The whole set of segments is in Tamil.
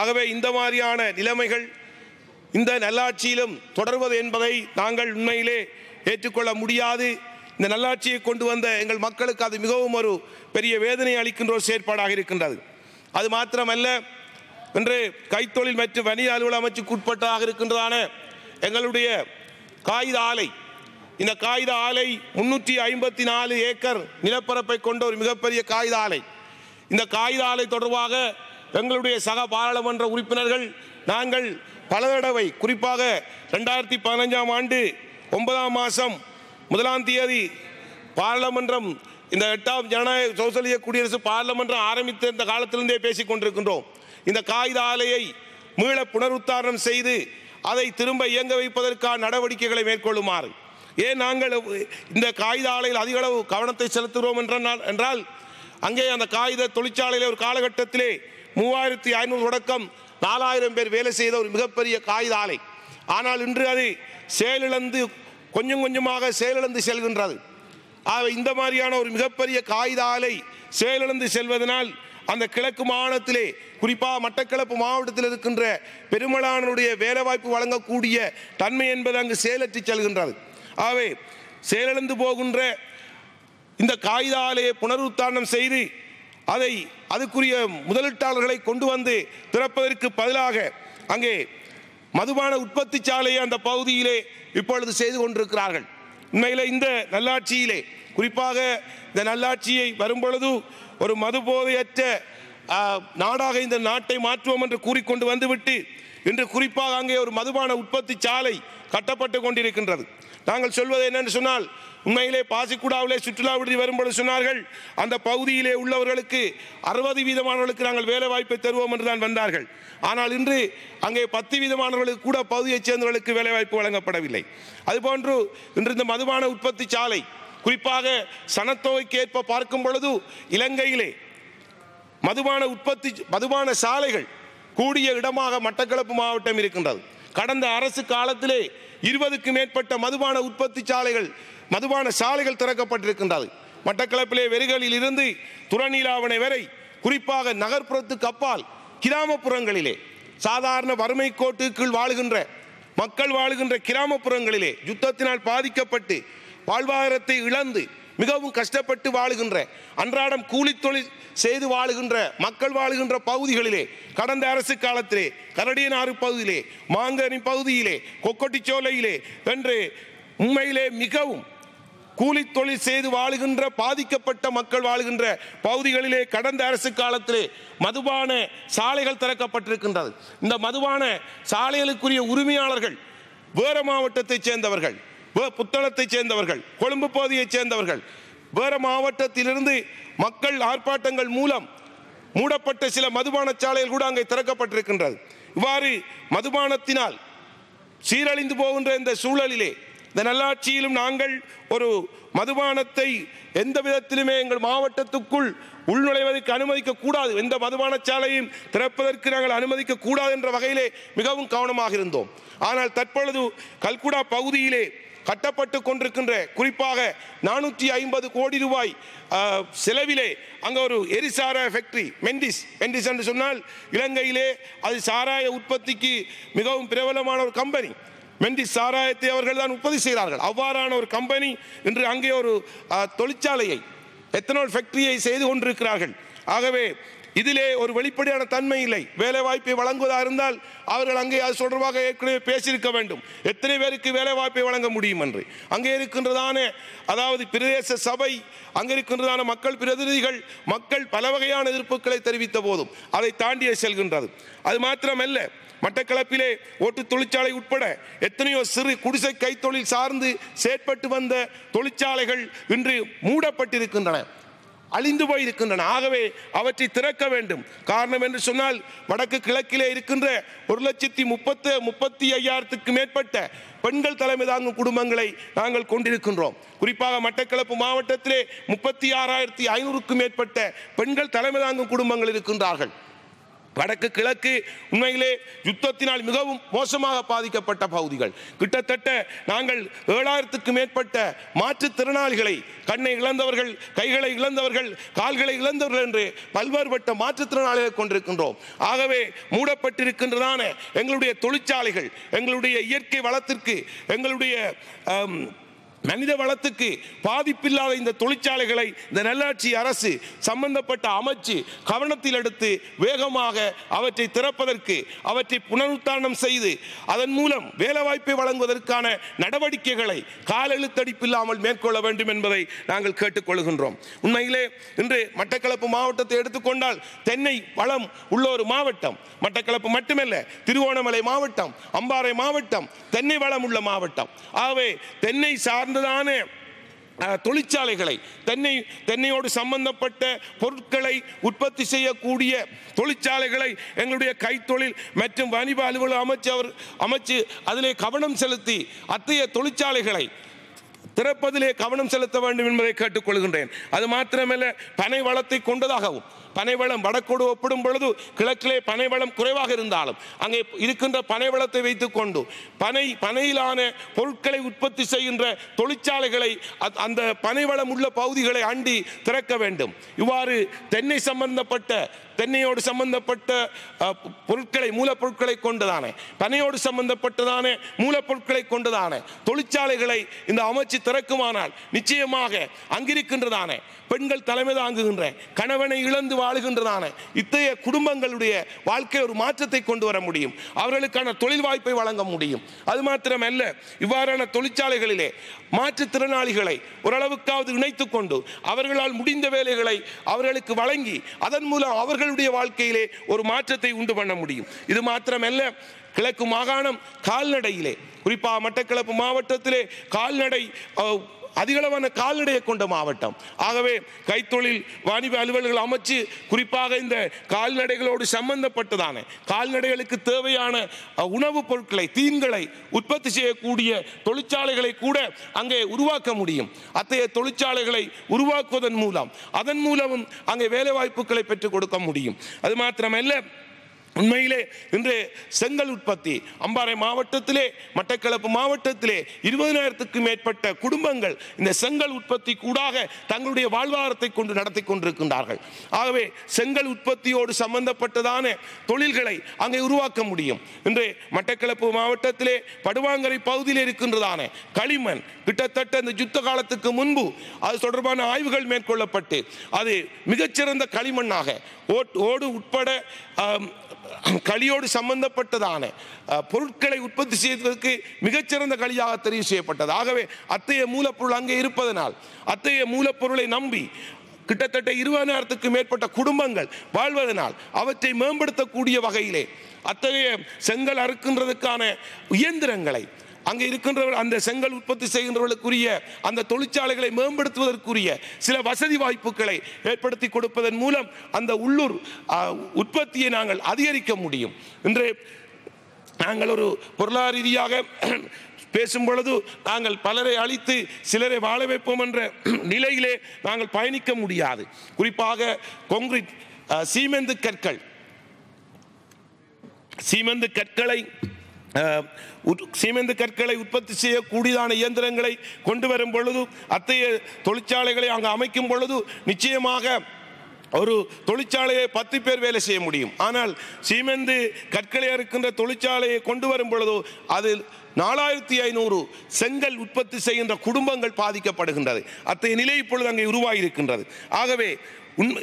ஆகவே இந்த மாதிரியான நிலைமைகள் இந்த நல்லாட்சியிலும் தொடர்வது என்பதை நாங்கள் உண்மையிலே ஏற்றுக்கொள்ள முடியாது. இந்த நல்லாட்சியை கொண்டு வந்த எங்கள் மக்களுக்கு அது மிகவும் ஒரு பெரிய வேதனை அளிக்கின்ற ஒரு செயற்பாடாக இருக்கின்றது. அது மாத்திரமல்ல இன்று கைத்தொழில் மற்றும் வணிக அலுவலக அமைச்சுக்கு உட்பட்டதாக இருக்கின்றதான எங்களுடைய காகித ஆலை இந்த காகித ஆலை முன்னூற்றி ஐம்பத்தி நாலு ஏக்கர் நிலப்பரப்பை கொண்ட ஒரு மிகப்பெரிய காகித ஆலை. இந்த காகித ஆலை தொடர்பாக எங்களுடைய சக பாராளுமன்ற உறுப்பினர்கள் நாங்கள் பல தடவை குறிப்பாக ரெண்டாயிரத்தி பதினஞ்சாம் ஆண்டு ஒன்பதாம் மாதம் முதலாம் தேதி பாராளுமன்றம் இந்த எட்டாம் ஜனநாயக சோசலிய குடியரசு பாராளுமன்றம் ஆரம்பித்த இந்த காலத்திலிருந்தே பேசிக் கொண்டிருக்கின்றோம். இந்த காகித ஆலையை மீள புனருத்தாரணம் செய்து அதை திரும்ப இயங்க வைப்பதற்கான நடவடிக்கைகளை மேற்கொள்ளுமாறு. ஏன் நாங்கள் இந்த காகித ஆலையில் அதிக அளவு கவனத்தை செலுத்துகிறோம் என்றால் என்றால் அங்கே அந்த காகித தொழிற்சாலையில் ஒரு காலகட்டத்திலே மூவாயிரத்தி ஐநூறு தொடக்கம் நாலாயிரம் பேர் வேலை செய்த ஒரு மிகப்பெரிய காகித ஆலை ஆனால் இன்று அது செயலிழந்து கொஞ்சம் கொஞ்சமாக செயலிழந்து செல்கின்றது. ஆக இந்த மாதிரியான ஒரு மிகப்பெரிய காகித ஆலை செயலிழந்து செல்வதனால் அந்த கிழக்கு மாகாணத்திலே குறிப்பாக மட்டக்களப்பு மாவட்டத்தில் இருக்கின்ற பெருமளானுடைய வேலைவாய்ப்பு வழங்கக்கூடிய தன்மை என்பது அங்கு செயலற்றி செல்கின்றது. ஆகவே செயலிழந்து போகின்ற இந்த காகித ஆலையை புனருத்தாரணம் செய்து அதை அதுக்குரிய முதலீட்டாளர்களை கொண்டு வந்து திறப்பதற்கு பதிலாக அங்கே மதுபான உற்பத்தி சாலையை அந்த பகுதியிலே இப்பொழுது செய்து கொண்டிருக்கிறார்கள். உண்மையில் இந்த நல்லாட்சியிலே குறிப்பாக இந்த நல்லாட்சியை வரும்பொழுது ஒரு மது போதையற்ற நாடாக இந்த நாட்டை மாற்றுவோம் என்று கூறிக்கொண்டு வந்துவிட்டு இன்று குறிப்பாக அங்கே ஒரு மதுபான உற்பத்தி சாலை கட்டப்பட்டு கொண்டிருக்கின்றது. நாங்கள் சொல்வது என்னென்னு சொன்னால் உண்மையிலே பாசிக்குடாவிலே சுற்றுலா விடுதி வரும்பொழுது சொன்னார்கள். அந்த பகுதியிலே உள்ளவர்களுக்கு அறுபது வீதமானவர்களுக்கு நாங்கள் வேலை வாய்ப்பை தருவோம் என்று தான் வந்தார்கள். ஆனால் இன்று அங்கே பத்து வீதமானவர்களுக்கு கூட பகுதியைச் சேர்ந்தவர்களுக்கு வேலை வாய்ப்பு வழங்கப்படவில்லை. அதுபோன்று இன்று இந்த மதுபான உற்பத்தி சாலை குறிப்பாக சனத்தொகைக்கு ஏற்ப பார்க்கும் பொழுது இலங்கையிலே மதுபான உற்பத்தி மதுபான சாலைகள் கூடிய இடமாக மட்டக்களப்பு மாவட்டம் இருக்கின்றது. கடந்த அரசு காலத்திலே இருபதுக்கு மேற்பட்ட மதுபான உற்பத்தி சாலைகள் மதுபான சாலைகள் திறக்கப்பட்டிருக்கின்றது. மட்டக்களப்பிலே வெறுகளில் இருந்து துறநீலாவணை வரை குறிப்பாக நகர்ப்புறத்துக்கு அப்பால் கிராமப்புறங்களிலே சாதாரண வறுமை கோட்டுக்குள் வாழுகின்ற மக்கள் வாழுகின்ற கிராமப்புறங்களிலே யுத்தத்தினால் பாதிக்கப்பட்டு வாழ்வாதாரத்தை இழந்து மிகவும் கஷ்டப்பட்டு வாழுகின்ற அன்றாடம் கூலித்தொழில் செய்து வாழுகின்ற மக்கள் வாழுகின்ற பகுதிகளிலே கடந்த அரசு காலத்திலே கரடியனாறு பகுதியிலே மாங்கனி பகுதியிலே கொக்கொட்டிச்சோலையிலே என்று உண்மையிலே மிகவும் கூலித்தொழில் செய்து வாழுகின்ற பாதிக்கப்பட்ட மக்கள் வாழுகின்ற பகுதிகளிலே கடந்த அரசு காலத்திலே மதுபான சாலைகள் திறக்கப்பட்டிருக்கின்றது. இந்த மதுபான சாலைகளுக்குரிய உரிமையாளர்கள் வேறு மாவட்டத்தைச் சேர்ந்தவர்கள். புத்தளத்தைச் சேர்ந்தவர்கள் கொழும்பு பகுதியைச் சேர்ந்தவர்கள் வேற மாவட்டத்திலிருந்து மக்கள் ஆர்ப்பாட்டங்கள் மூலம் மூடப்பட்ட சில மதுபான சாலைகள் கூட அங்கே திறக்கப்பட்டிருக்கின்றது. இவ்வாறு மதுபானத்தினால் சீரழிந்து போகின்ற இந்த சூழலிலே இந்த நல்லாட்சியிலும் நாங்கள் ஒரு மதுபானத்தை எந்த விதத்திலுமே எங்கள் மாவட்டத்துக்குள் உள்நுழைவதற்கு அனுமதிக்க கூடாது. எந்த மதுபான சாலையும் திறப்பதற்கு நாங்கள் அனுமதிக்க கூடாது என்ற வகையிலே மிகவும் கவனமாக இருந்தோம். ஆனால் தற்பொழுது கல்குடா பகுதியிலே கட்டப்பட்டு கொண்டிருக்கின்ற குறிப்பாக நானூற்றி ஐம்பது கோடி ரூபாய் செலவிலே அங்கே ஒரு எரிசார ஃபேக்டரி மெண்டிஸ் மெண்டிஸ் என்று சொன்னால் இலங்கையிலே அது சாராய உற்பத்திக்கு மிகவும் பிரபலமான ஒரு கம்பெனி மெண்டிஸ் சாராயத்தை அவர்கள் தான் உற்பத்தி செய்கிறார்கள். அவ்வாறான ஒரு கம்பெனி இன்று அங்கே ஒரு தொழிற்சாலையை எத்தனால் ஃபேக்டரியை செய்து கொண்டிருக்கிறார்கள். ஆகவே இதிலே ஒரு வெளிப்படையான தன்மை இல்லை. வேலை வாய்ப்பை வழங்குவதாக இருந்தால் அவர்கள் அங்கே அது தொடர்பாக ஏற்கனவே பேசியிருக்க வேண்டும். எத்தனை பேருக்கு வேலை வாய்ப்பை வழங்க முடியும் என்று. அங்கே இருக்கின்றதான அதாவது பிரதேச சபை அங்கே இருக்கின்றதான மக்கள் பிரதிநிதிகள் மக்கள் பல வகையான எதிர்ப்புகளை தெரிவித்த போதும் அதை தாண்டியே செல்கின்றது. அது மாத்திரமல்ல மட்டக்களப்பிலே ஓட்டு தொழிற்சாலை உட்பட எத்தனையோ சிறு குடிசை கைத்தொழில் சார்ந்து செயற்பட்டு வந்த தொழிற்சாலைகள் இன்று மூடப்பட்டிருக்கின்றன. அழிந்து போய் இருக்கின்றன ஆகவே அவற்றை திறக்க வேண்டும். காரணம் என்று சொன்னால் வடக்கு கிழக்கிலே இருக்கின்ற ஒரு லட்சத்தி முப்பத்து முப்பத்தி ஐயாயிரத்துக்கு மேற்பட்ட பெண்கள் தலைமை தாங்கும் குடும்பங்களை நாங்கள் கொண்டிருக்கின்றோம். குறிப்பாக மட்டக்களப்பு மாவட்டத்திலே முப்பத்தி ஆறாயிரத்தி ஐநூறுக்கும் மேற்பட்ட பெண்கள் தலைமை தாங்கும் குடும்பங்கள் இருக்கின்றார்கள். வடக்கு கிழக்கு உண்மையிலே யுத்தத்தினால் மிகவும் மோசமாக பாதிக்கப்பட்ட பகுதிகள். கிட்டத்தட்ட நாங்கள் ஏழாயிரத்துக்கு மேற்பட்ட மாற்றுத்திறனாளிகளை கண்ணை இழந்தவர்கள் கைகளை இழந்தவர்கள் கால்களை இழந்தவர்கள் என்று பல்வேறுபட்ட மாற்றுத்திறனாளிகளை கொண்டிருக்கின்றோம். ஆகவே மூடப்பட்டிருக்கின்றதான எங்களுடைய தொழிற்சாலைகள் எங்களுடைய இயற்கை வளத்திற்கு எங்களுடைய மனித வளத்துக்கு பாதிப்பில்லாத இந்த தொழிற்சாலைகளை இந்த நல்லாட்சி அரசு சம்பந்தப்பட்ட அமைச்சு கவனத்தில் எடுத்து வேகமாக அவற்றை திறப்பதற்கு அவற்றை புனருத்தாரணம் செய்து அதன் மூலம் வேலைவாய்ப்பை வழங்குவதற்கான நடவடிக்கைகளை காலெழுத்தடிப்பில்லாமல் மேற்கொள்ள வேண்டும் என்பதை நாங்கள் கேட்டுக்கொள்கின்றோம். உண்மையிலே இன்று மட்டக்களப்பு மாவட்டத்தை எடுத்துக்கொண்டால் தென்னை வளம் உள்ள ஒரு மாவட்டம். மட்டக்களப்பு மட்டுமல்ல திருவோணமலை மாவட்டம் அம்பாறை மாவட்டம் தென்னை வளம் உள்ள மாவட்டம். ஆகவே தென்னை சார்ந்த சார்ந்ததான தொழிற்சாலைகளை தென்னை தென்னையோடு சம்பந்தப்பட்ட பொருட்களை உற்பத்தி செய்யக்கூடிய தொழிற்சாலைகளை எங்களுடைய கைத்தொழில் மற்றும் வணிக அலுவலக அமைச்சு அவர் அமைச்சு அதிலே கவனம் செலுத்தி அத்தகைய தொழிற்சாலைகளை திறப்பதிலே கவனம் செலுத்த வேண்டும் என்பதை கேட்டுக்கொள்கின்றேன். அது மாத்திரமல்ல பனை வளத்தை கொண்டதாகவும் பனைவளம் வடக்கோடு ஒப்பிடும் பொழுது கிழக்கிலே பனைவளம் குறைவாக இருந்தாலும் அங்கே இருக்கின்ற பனைவளத்தை வைத்துக் வைத்துக்கொண்டு பனை பனையிலான பொருட்களை உற்பத்தி செய்கின்ற தொழிற்சாலைகளை அந்த பனைவளம் உள்ள பகுதிகளை அண்டி திறக்க வேண்டும். இவ்வாறு தென்னை சம்பந்தப்பட்ட தென்னையோடு சம்பந்தப்பட்ட பொருட்களை மூலப்பொருட்களை கொண்டதான பனையோடு சம்பந்தப்பட்டதான மூலப்பொருட்களை கொண்டதான தொழிற்சாலைகளை இந்த அமைச்சு திறக்குமானால் நிச்சயமாக அங்கிருக்கின்றதான பெண்கள் தலைமை தாங்குகின்ற கணவனை இழந்து வாழுகின்றதான இத்தகைய குடும்பங்களுடைய வாழ்க்கை ஒரு மாற்றத்தை கொண்டு வர முடியும். அவர்களுக்கான தொழில் வாய்ப்பை வழங்க முடியும். அது மாத்திரமல்ல இவ்வாறான தொழிற்சாலைகளிலே மாற்றுத்திறனாளிகளை ஓரளவுக்காவது இணைத்து கொண்டு அவர்களால் முடிந்த வேலைகளை அவர்களுக்கு வழங்கி அதன் மூலம் அவர்களுடைய வாழ்க்கையிலே ஒரு மாற்றத்தை உண்டு பண்ண முடியும். இது மாத்திரமல்ல கிழக்கு மாகாணம் கால்நடையிலே குறிப்பாக மட்டக்களப்பு மாவட்டத்திலே கால்நடை அஹ், அதிகளவான கால்நடையை கொண்ட மாவட்டம். ஆகவே கைத்தொழில் வாணிப அலுவலர்கள் அமைச்சு குறிப்பாக இந்த கால்நடைகளோடு சம்பந்தப்பட்டதான கால்நடைகளுக்கு தேவையான உணவுப் பொருட்களை தீன்களை உற்பத்தி செய்யக்கூடிய தொழிற்சாலைகளை கூட அங்கே உருவாக்க முடியும். அத்தகைய தொழிற்சாலைகளை உருவாக்குவதன் மூலம் அதன் மூலமும் அங்கே வேலைவாய்ப்புகளை பெற்றுக் கொடுக்க முடியும். அது மாத்திரமல்ல உண்மையிலே இன்று செங்கல் உற்பத்தி அம்பாறை மாவட்டத்திலே மட்டக்களப்பு மாவட்டத்திலே இருபதினாயிரத்துக்கு மேற்பட்ட குடும்பங்கள் இந்த செங்கல் உற்பத்தி கூடாக தங்களுடைய வாழ்வாதாரத்தை கொண்டு நடத்தி கொண்டிருக்கின்றார்கள். ஆகவே செங்கல் உற்பத்தியோடு சம்பந்தப்பட்டதான தொழில்களை அங்கே உருவாக்க முடியும். இன்று மட்டக்களப்பு மாவட்டத்திலே படுவாங்கரை பகுதியில் இருக்கின்றதான களிமண் கிட்டத்தட்ட இந்த யுத்த காலத்துக்கு முன்பு அது தொடர்பான ஆய்வுகள் மேற்கொள்ளப்பட்டு அது மிகச்சிறந்த களிமண்ணாக ஓட்- ஓடு உட்பட களியோடு சம்பந்தப்பட்டதான பொருட்களை உற்பத்தி செய்வதற்கு மிகச்சிறந்த களியாக தெரிவு செய்யப்பட்டது. ஆகவே அத்தகைய மூலப்பொருள் அங்கே இருப்பதனால் அத்தகைய மூலப்பொருளை நம்பி கிட்டத்தட்ட இருபதாயிரத்துக்கு மேற்பட்ட குடும்பங்கள் வாழ்வதனால் அவற்றை மேம்படுத்தக்கூடிய வகையிலே அத்தகைய செங்கல் அறுக்கின்றதுக்கான இயந்திரங்களை அங்கே இருக்கின்றவர்கள் அந்த செங்கல் உற்பத்தி செய்கின்றவர்களுக்குரிய அந்த தொழிற்சாலைகளை மேம்படுத்துவதற்குரிய சில வசதி வாய்ப்புகளை ஏற்படுத்தி கொடுப்பதன் மூலம் அந்த உள்ளூர் உற்பத்தியை நாங்கள் அதிகரிக்க முடியும். இன்று நாங்கள் ஒரு பொருளாதார ரீதியாக பேசும் பொழுது நாங்கள் பலரை அழித்து சிலரை வாழ வைப்போம் என்ற நிலையிலே நாங்கள் பயணிக்க முடியாது. குறிப்பாக கொங்கிரீட் சீமெந்து கற்கள். சீமெந்து கற்களை சீமெந்து கற்களை உற்பத்தி செய்யக்கூடியதான இயந்திரங்களை கொண்டு வரும் பொழுது அத்தகைய தொழிற்சாலைகளை அங்கு அமைக்கும் பொழுது நிச்சயமாக ஒரு தொழிற்சாலையை பத்து பேர் வேலை செய்ய முடியும். ஆனால் சீமெந்து கற்களை இருக்கின்ற தொழிற்சாலையை கொண்டு வரும் பொழுது அதில் நாலாயிரத்தி ஐநூறு செங்கல் உற்பத்தி செய்கின்ற குடும்பங்கள் பாதிக்கப்படுகின்றது. அத்தகைய நிலை இப்பொழுது அங்கே உருவாகி இருக்கின்றது ஆகவே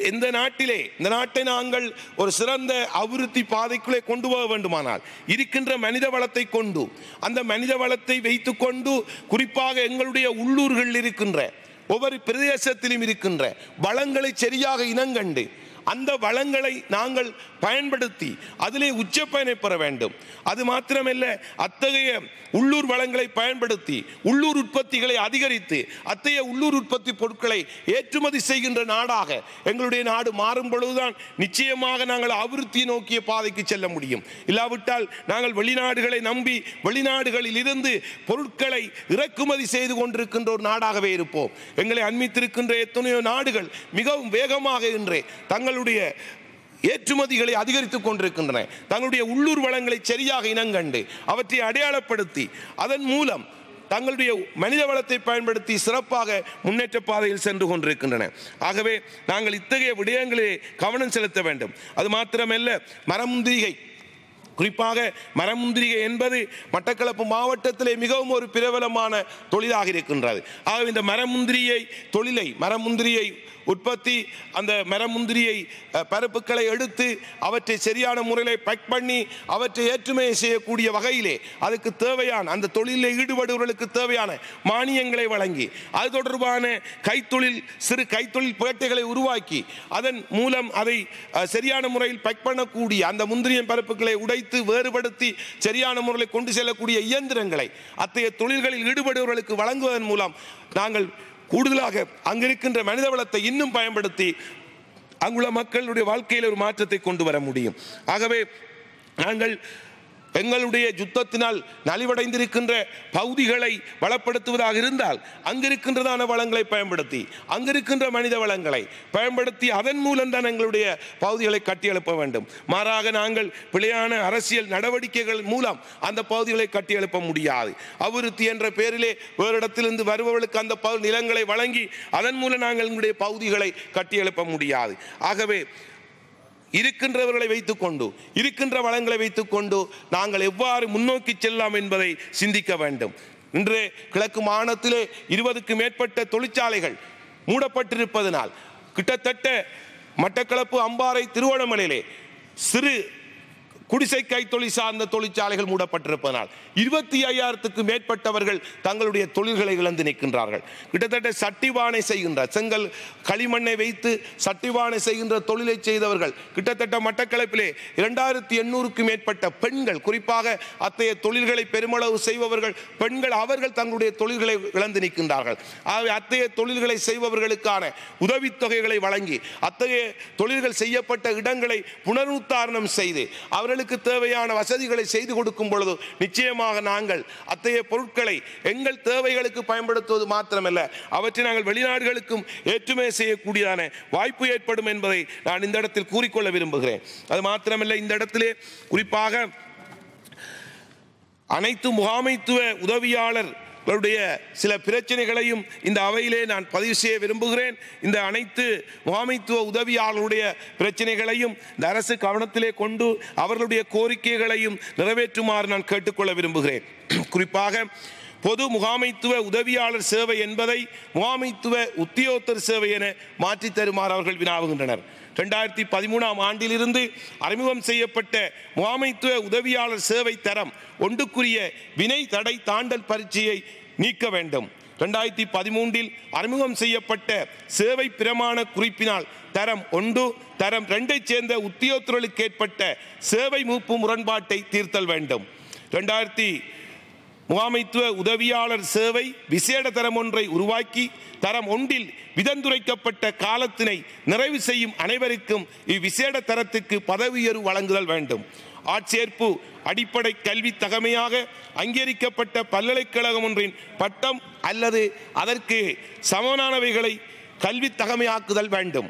இந்த நாட்டிலே இந்த நாட்டை நாங்கள் ஒரு சிறந்த அபிவிருத்தி பாதைக்குள்ளே கொண்டு போக வேண்டுமானால் இருக்கின்ற மனித வளத்தை கொண்டு அந்த மனித வளத்தை வைத்துக்கொண்டு குறிப்பாக எங்களுடைய உள்ளூர்களில் இருக்கின்ற ஒவ்வொரு பிரதேசத்திலும் இருக்கின்ற வளங்களை சரியாக இனங்கண்டு அந்த வளங்களை நாங்கள் பயன்படுத்தி அதிலே உச்ச பயனை பெற வேண்டும். அது மாத்திரமல்ல அத்தகைய உள்ளூர் வளங்களை பயன்படுத்தி உள்ளூர் உற்பத்திகளை அதிகரித்து அத்தகைய உள்ளூர் உற்பத்தி பொருட்களை ஏற்றுமதி செய்கின்ற நாடாக எங்களுடைய நாடு மாறும் பொழுதுதான் நிச்சயமாக நாங்கள் அபிவிருத்தி நோக்கிய பாதைக்கு செல்ல முடியும். இல்லாவிட்டால் நாங்கள் வெளிநாடுகளை நம்பி வெளிநாடுகளில் இருந்து பொருட்களை இறக்குமதி செய்து கொண்டிருக்கின்ற ஒரு நாடாகவே இருப்போம். எங்களை அண்மித்திருக்கின்ற எத்தனையோ நாடுகள் மிகவும் வேகமாக இன்றே தங்களுடைய ஏற்றுமதிகளை அதிகரித்துக் கொண்டிருக்கின்றன. தங்களுடைய உள்ளூர் வளங்களை சரியாக இனங்கண்டு அவற்றை அடையாளப்படுத்தி அதன் மூலம் தங்களுடைய மனித வளத்தை பயன்படுத்தி சிறப்பாக முன்னேற்ற பாதையில் சென்று கொண்டிருக்கின்றன. ஆகவே நாங்கள் இத்தகைய விடயங்களிலே கவனம் செலுத்த வேண்டும். அது மாத்திரமல்ல மரமுந்திரிகை. குறிப்பாக மரமுந்திரிகை என்பது மட்டக்களப்பு மாவட்டத்திலே மிகவும் ஒரு பிரபலமான தொழிலாக இருக்கின்றது. ஆகவே இந்த மரமுந்திரியை தொழிலை மரமுந்திரியை உற்பத்தி அந்த மரமுந்திரியை அஹ், பருப்புக்களை எடுத்து அவற்றை சரியான முறையில் பேக் பண்ணி அவற்றை ஏற்றுமதி செய்யக்கூடிய வகையிலே அதுக்கு தேவையான அந்த தொழிலில் ஈடுபடுவர்களுக்கு தேவையான மானியங்களை வழங்கி அது தொடர்பான கைத்தொழில் சிறு கைத்தொழில் பேட்டைகளை உருவாக்கி அதன் மூலம் அதை சரியான முறையில் பேக் பண்ணக்கூடிய அந்த முந்திரியின் பருப்புகளை உடைத்து வேறுபடுத்தி சரியான முறையில் கொண்டு செல்லக்கூடிய இயந்திரங்களை அத்தகைய தொழில்களில் ஈடுபடுவர்களுக்கு வழங்குவதன் மூலம் நாங்கள் கூடுதலாக அங்கிருக்கின்ற மனித வளத்தை இன்னும் பயன்படுத்தி அங்குள்ள மக்களுடைய வாழ்க்கையில் ஒரு மாற்றத்தை கொண்டு வர முடியும். ஆகவே நாங்கள் எங்களுடைய யுத்தத்தினால் நலிவடைந்திருக்கின்ற பகுதிகளை வளப்படுத்துவதாக இருந்தால் அங்கிருக்கின்றதான வளங்களை பயன்படுத்தி அங்கிருக்கின்ற மனித வளங்களை பயன்படுத்தி அதன் மூலம் தான் எங்களுடைய பகுதிகளை கட்டியெழுப்ப வேண்டும். மாறாக நாங்கள் பிழையான அரசியல் நடவடிக்கைகள் மூலம் அந்த பகுதிகளை கட்டியெழுப்ப முடியாது. அபிவிருத்தி என்ற பெயரிலே வேறு இடத்திலிருந்து வருபவர்களுக்கு அந்த பகு நிலங்களை வழங்கி அதன் மூலம் நாங்கள் எங்களுடைய பகுதிகளை கட்டியெழுப்ப முடியாது. ஆகவே இருக்கின்றவர்களை வைத்துக்கொண்டு இருக்கின்ற வளங்களை வைத்துக்கொண்டு நாங்கள் எவ்வாறு முன்னோக்கி செல்லலாம் என்பதை சிந்திக்க வேண்டும். இன்று கிழக்கு மாநிலத்திலே இருபதுக்கு மேற்பட்ட தொழிற்சாலைகள் மூடப்பட்டிருப்பதனால் கிட்டத்தட்ட மட்டக்களப்பு அம்பாறை திருவோணமலையிலே சிறு குடிசை கைத்தொழில் சார்ந்த தொழிற்சாலைகள் மூடப்பட்டிருப்பதனால் இருபத்தி ஐயாயிரத்துக்கு மேற்பட்டவர்கள் தங்களுடைய தொழில்களை இழந்து நிற்கின்றார்கள். கிட்டத்தட்ட சட்டிவானை செய்கின்ற செங்கல் களிமண்ணை வைத்து சட்டிவானை செய்கின்ற தொழிலை செய்தவர்கள் கிட்டத்தட்ட மட்டக்களப்பிலே இரண்டாயிரத்தி எண்ணூறுக்கு மேற்பட்ட பெண்கள் குறிப்பாக அத்தகைய தொழில்களை பெருமளவு செய்பவர்கள் பெண்கள் அவர்கள் தங்களுடைய தொழில்களை இழந்து நிற்கின்றார்கள். ஆகவே அத்தகைய தொழில்களை செய்பவர்களுக்கான உதவித்தொகைகளை வழங்கி அத்தகைய தொழில்கள் செய்யப்பட்ட இடங்களை புனருத்தாரணம் செய்து அவர்கள் அவர்களுக்கு தேவையான வசதிகளை செய்து கொடுக்கும் பொழுது நிச்சயமாக நாங்கள் அத்தகைய பொருட்களை எங்கள் தேவைகளுக்கு பயன்படுத்துவது மாத்திரமல்ல. அவற்றை நாங்கள் வெளிநாடுகளுக்கும் ஏற்றுமதி செய்யக்கூடியதான வாய்ப்பு ஏற்படும் என்பதை நான் இந்த இடத்தில் கூறிக்கொள்ள விரும்புகிறேன். அது மாத்திரமல்ல இந்த இடத்திலே குறிப்பாக அனைத்து முகாமைத்துவ உதவியாளர் உங்களுடைய சில பிரச்சனைகளையும் இந்த அவையிலே நான் பதிவு செய்ய விரும்புகிறேன். இந்த அனைத்து முகாமைத்துவ உதவியாளருடைய பிரச்சனைகளையும் இந்த அரசு கவனத்திலே கொண்டு அவர்களுடைய கோரிக்கைகளையும் நிறைவேற்றுமாறு நான் கேட்டுக்கொள்ள விரும்புகிறேன். குறிப்பாக பொது முகாமைத்துவ உதவியாளர் சேவை என்பதை முகாமைத்துவ உத்தியோகத்தர் சேவை என மாற்றித் தருமாறு அவர்கள் வினாவுகின்றனர். ரெண்டாயிரத்தி பதிமூணாம் ஆண்டிலிருந்து அறிமுகம் செய்யப்பட்ட முகாமைத்துவ உதவியாளர் சேவை தரம் ஒன்றுக்குரிய வினை தடை தாண்டல் பரீட்சையை நீக்க வேண்டும். ரெண்டாயிரத்தி பதிமூன்றில் அறிமுகம் செய்யப்பட்ட சேவை பிரமாண குறிப்பினால் தரம் ஒன்று தரம் ரெண்டைச் சேர்ந்த உத்தியோகத்தர்களுக்கு ஏற்பட்ட சேவை மூப்பு முரண்பாட்டை தீர்த்தல் வேண்டும். ரெண்டாயிரத்தி முகாமைத்துவ உதவியாளர் சேவை விசேட தரம் ஒன்றை உருவாக்கி தரம் ஒன்றில் விதந்துரைக்கப்பட்ட காலத்தினை நிறைவு செய்யும் அனைவருக்கும் இவ்விசேட தரத்துக்கு பதவியேறு வழங்குதல் வேண்டும். ஆட்சேர்ப்பு அடிப்படை கல்வி தகமையாக அங்கீகரிக்கப்பட்ட பல்கலைக்கழகம் ஒன்றின் பட்டம் அல்லது அதற்கு சமனானவைகளை கல்வி தகமையாக்குதல் வேண்டும்.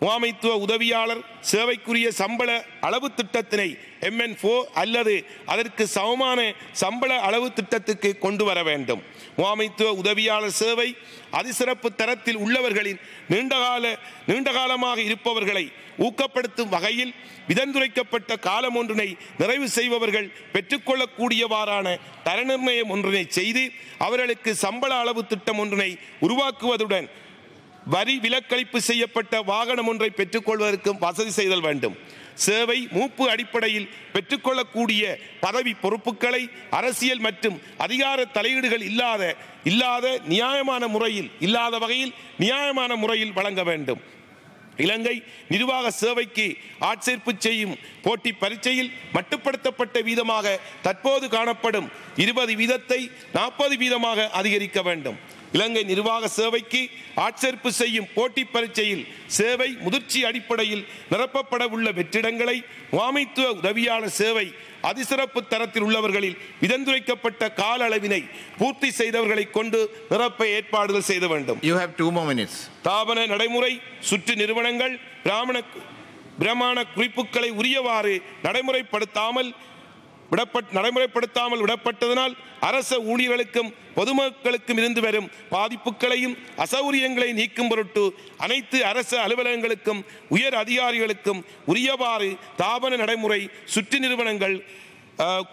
முகாமைத்துவ உதவியாளர் சேவைக்குரிய சம்பள அளவு திட்டத்தினை எம்என் ஃபோ அல்லது அதற்கு சமமான சம்பள அளவு திட்டத்துக்கு கொண்டு வர வேண்டும். முகாமைத்துவ உதவியாளர் சேவை அதிசிறப்பு தரத்தில் உள்ளவர்களின் நீண்டகால நீண்டகாலமாக இருப்பவர்களை ஊக்கப்படுத்தும் வகையில் விதந்துரைக்கப்பட்ட காலம் ஒன்றினை நிறைவு செய்பவர்கள் பெற்றுக்கொள்ளக்கூடியவாறான தர நிர்ணயம் ஒன்றினை செய்து அவர்களுக்கு சம்பள அளவு திட்டம் ஒன்றினை உருவாக்குவதுடன் வரி விலக்களிப்பு செய்யப்பட்ட வாகனம் ஒன்றை பெற்றுக்கொள்வதற்கும் வசதி செய்தல் வேண்டும். சேவை மூப்பு அடிப்படையில் பெற்றுக்கொள்ளக்கூடிய பதவி பொறுப்புகளை அரசியல் மற்றும் அதிகார தலையீடுகள் இல்லாத இல்லாத நியாயமான முறையில் இல்லாத வகையில் நியாயமான முறையில் வழங்க வேண்டும். இலங்கை நிர்வாக சேவைக்கு ஆட்சேர்ப்பு செய்யும் போட்டி பரீட்சையில் மட்டுப்படுத்தப்பட்ட வீதமாக தற்போது காணப்படும் இருபது வீதத்தை நாற்பது வீதமாக அதிகரிக்க வேண்டும். இலங்கை நிர்வாக சேவைக்கு ஆட்சேர்ப்பு செய்யும் போட்டி பரீட்சையில் சேவை முதிர்ச்சி அடிப்படையில் நிரப்பப்பட உள்ள வெற்றிடங்களை முகாமைத்துவ உதவியாளர் சேவை அதிசிறப்பு தரத்தில் உள்ளவர்களில் விதந்துரைக்கப்பட்ட கால அளவினை பூர்த்தி செய்தவர்களை கொண்டு நிரப்ப ஏற்பாடுகள் செய்த வேண்டும் You have two more minutes. தாபன நடைமுறை சுற்று நிறுவனங்கள் பிராமண பிரமாண குறிப்புகளை உரியவாறு நடைமுறைப்படுத்தாமல் விடப்பட் நடைமுறைப்படுத்தாமல் விடப்பட்டதனால் அரச ஊழியர்களுக்கும் பொதுமக்களுக்கும் இருந்து வரும் பாதிப்புகளையும் அசௌரியங்களை நீக்கும் பொருட்டு அனைத்து அரசு அலுவலகங்களுக்கும் உயர் அதிகாரிகளுக்கும் உரியவாறு தாபன நடைமுறை சுற்று நிறுவனங்கள்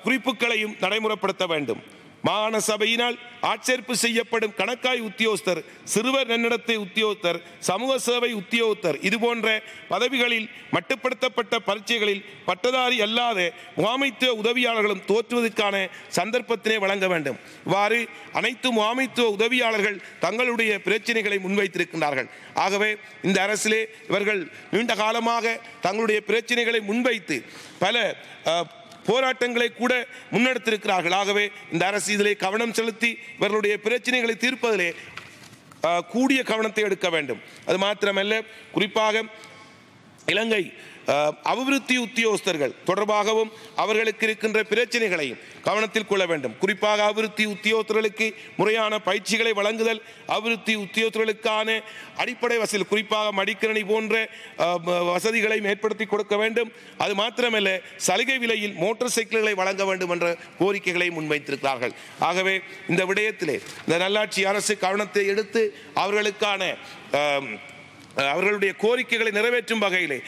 குறிப்புகளையும் நடைமுறைப்படுத்த வேண்டும். மாகாண சபையினால் ஆட்சேர்ப்பு செய்யப்படும் கணக்காய் உத்தியோகஸ்தர் சிறுவர் நன்னடத்தை உத்தியோகத்தர் சமூக சேவை உத்தியோகத்தர் இதுபோன்ற பதவிகளில் மட்டுப்படுத்தப்பட்ட பரீட்சைகளில் பட்டதாரி அல்லாத முகாமைத்துவ உதவியாளர்களும் தோற்றுவதற்கான சந்தர்ப்பத்தினை வழங்க வேண்டும். இவ்வாறு அனைத்து முகாமைத்துவ உதவியாளர்கள் தங்களுடைய பிரச்சனைகளை முன்வைத்திருக்கின்றார்கள். ஆகவே இந்த அரசிலே இவர்கள் நீண்ட காலமாக தங்களுடைய பிரச்சனைகளை முன்வைத்து பல போராட்டங்களை கூட முன்னெடுத்திருக்கிறார்கள். ஆகவே இந்த அரசு இதிலே கவனம் செலுத்தி இவர்களுடைய பிரச்சனைகளை தீர்ப்பதிலே கூடிய கவனத்தை எடுக்க வேண்டும். அது மாத்திரமல்ல குறிப்பாக இலங்கை அபிவிருத்தி உத்தியோகஸ்தர்கள் தொடர்பாகவும் அவர்களுக்கு இருக்கின்ற பிரச்சனைகளையும் கவனத்தில் கொள்ள வேண்டும். குறிப்பாக அபிவிருத்தி உத்தியோகத்தர்களுக்கு முறையான பயிற்சிகளை வழங்குதல் அபிவிருத்தி உத்தியோகத்தர்களுக்கான அடிப்படை வசதி குறிப்பாக மடிக்கணி போன்ற வசதிகளை ஏற்படுத்தி கொடுக்க வேண்டும். அது மாத்திரமல்ல சலுகை விலையில் மோட்டார் சைக்கிள்களை வழங்க வேண்டும் என்ற கோரிக்கைகளை முன்வைத்திருக்கிறார்கள். ஆகவே இந்த விடயத்திலே இந்த நல்லாட்சி அரசு கவனத்தை எடுத்து அவர்களுக்கான அவர்களுடைய கோரிக்கைகளை நிறைவேற்றும் வகையிலே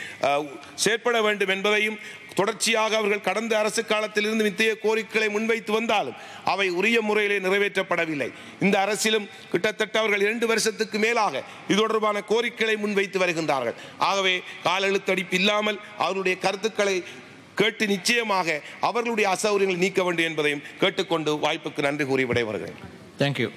செயற்பட வேண்டும் என்பதையும் தொடர்ச்சியாக அவர்கள் கடந்த அரசு காலத்திலிருந்து இத்தகைய கோரிக்கைகளை முன்வைத்து வந்தாலும் அவை உரிய முறையிலே நிறைவேற்றப்படவில்லை. இந்த அரசிலும் கிட்டத்தட்ட அவர்கள் இரண்டு வருஷத்துக்கு மேலாக இது தொடர்பான கோரிக்கைகளை முன்வைத்து வருகின்றார்கள். ஆகவே கால எழுத்தடிப்பு இல்லாமல் அவருடைய கருத்துக்களை கேட்டு நிச்சயமாக அவர்களுடைய அசௌகரியங்களை நீக்க வேண்டும் என்பதையும் கேட்டுக்கொண்டு வாய்ப்புக்கு நன்றி கூறி விடைபெறுகிறேன். தேங்க்யூ.